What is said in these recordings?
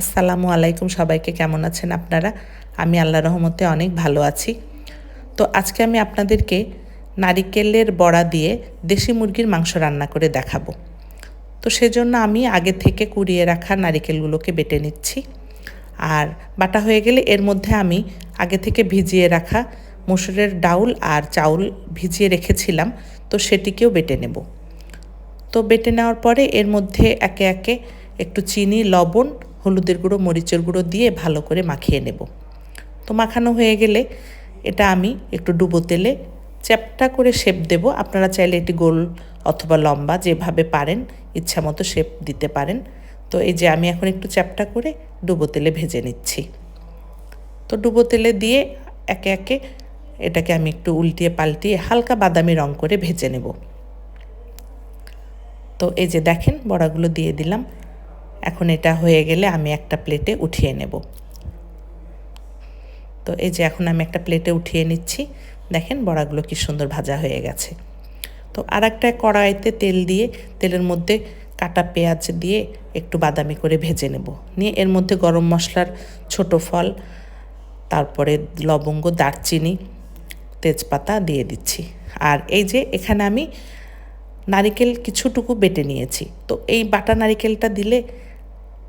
আসসালামু আলাইকুম সবাইকে, কেমন আছেন আপনারা? আমি আল্লাহ রহমতে অনেক ভালো আছি। তো আজকে আমি আপনাদেরকে নারিকেলের বড়া দিয়ে দেশি মুরগির মাংস রান্না করে দেখাবো। তো সেজন্য আমি আগে থেকে কুড়িয়ে রাখা নারিকেলগুলোকে বেটে নিচ্ছি। আর বাটা হয়ে গেলে এর মধ্যে আমি আগে থেকে ভিজিয়ে রাখা মসুরের ডাউল আর চাউল ভিজিয়ে রেখেছিলাম, তো সেটিকেও বেটে নেব। তো বেটে নেওয়ার পরে এর মধ্যে একে একে একটু চিনি, লবণ হলুদের গুঁড়ো, মরিচের গুঁড়ো দিয়ে ভালো করে মাখিয়ে নেব। তো মাখানো হয়ে গেলে এটা আমি একটু ডুবো তেলে চ্যাপটা করে শেপ দেব। আপনারা চাইলে এটি গোল অথবা লম্বা যেভাবে পারেন, ইচ্ছা মতো শেপ দিতে পারেন। তো এই যে আমি এখন একটু চ্যাপটা করে ডুবো তেলে ভেজে নিচ্ছি। তো ডুবো তেলে দিয়ে একে একে এটাকে আমি একটু উল্টিয়ে পাল্টিয়ে হালকা বাদামি রং করে ভেজে নেব। তো এই যে দেখেন, বড়াগুলো দিয়ে দিলাম। এখন এটা হয়ে গেলে আমি একটা প্লেটে উঠিয়ে নেব। তো এই যে এখন আমি একটা প্লেটে উঠিয়ে নিচ্ছি। দেখেন বড়াগুলো কি সুন্দর ভাজা হয়ে গেছে। তো আর একটা কড়াইতে তেল দিয়ে, তেলের মধ্যে কাটা পেঁয়াজ দিয়ে একটু বাদামি করে ভেজে নেব। নিয়ে এর মধ্যে গরম মশলার ছোট ফল, তারপরে লবঙ্গ, দারচিনি, তেজপাতা দিয়ে দিচ্ছি। আর এই যে এখানে আমি নারিকেল কিছুটুকু বেটে নিয়েছি। তো এই বাটা নারিকেলটা দিলে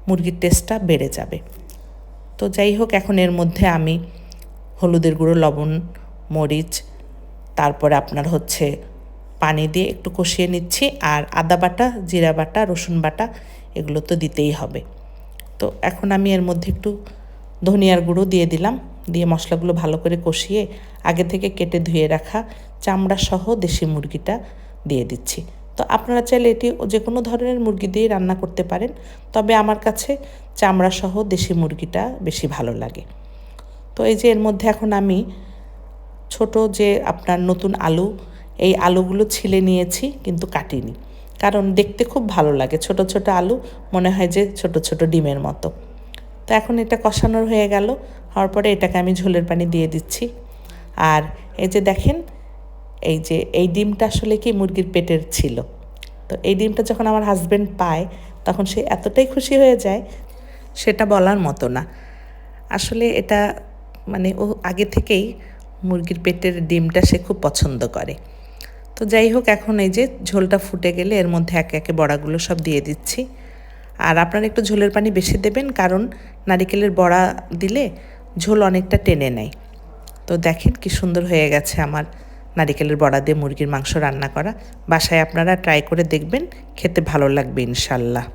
মুরগির টেস্টটা বেড়ে যাবে। তো যাই হোক, এখন এর মধ্যে আমি হলুদের গুঁড়ো, লবণ, মরিচ, তারপরে আপনার হচ্ছে পানি দিয়ে একটু কষিয়ে নিচ্ছি, আর আদা বাটা, জিরা বাটা, রসুন বাটা, এগুলো তো দিতেই হবে। তো এখন আমি এর মধ্যে একটু ধনিয়ার গুঁড়ো দিয়ে দিলাম, দিয়ে মশলাগুলো ভালো করে কষিয়ে আগে থেকে কেটে ধুয়ে রাখা চামড়া সহ দেশি মুরগিটা দিয়ে দিচ্ছি। তো আপনারা চাইলে এটি যে কোনো ধরনের মুরগি দিয়ে রান্না করতে পারেন। তবে আমার কাছে চামড়া সহ দেশি মুরগিটা বেশি ভালো লাগে। তো এই যে এর মধ্যে এখন আমি ছোট যে আপনার নতুন আলু, এই আলুগুলো ছিলে নিয়েছি কিন্তু কাটিনি। কারণ দেখতে খুব ভালো লাগে। ছোট ছোট আলু, মনে হয় যে ছোট ছোট ডিমের মতো। তো এখন এটা কষানোর হয়ে গেল। হওয়ার পরে এটাকে আমি ঝোলের পানি দিয়ে দিচ্ছি। আর এই যে দেখেন এই যে, এই ডিমটা আসলে কি মুরগির পেটের ছিল? তো এই ডিমটা যখন আমার হাজব্যান্ড পায়, তখন সে এতটাই খুশি হয়ে যায়, সেটা বলার মতো না। আসলে এটা মানে ও আগে থেকেই মুরগির পেটের ডিমটা সে খুব পছন্দ করে। তো যাই হোক, এখন এই যে ঝোলটা ফুটে গেলে এর মধ্যে একে একে বড়াগুলো সব দিয়ে দিচ্ছি। আর আপনারা একটু ঝোলের পানি বেশি দেবেন, কারণ নারিকেলের বড়া দিলে ঝোল অনেকটা টেনে নেয়। তো দেখেন কি সুন্দর হয়ে গেছে আমার নারিকেলের বড়া দিয়ে মুরগির মাংস রান্না করা। বাসায় আপনারা ট্রাই করে দেখবেন, খেতে ভালো লাগবে ইনশাল্লাহ।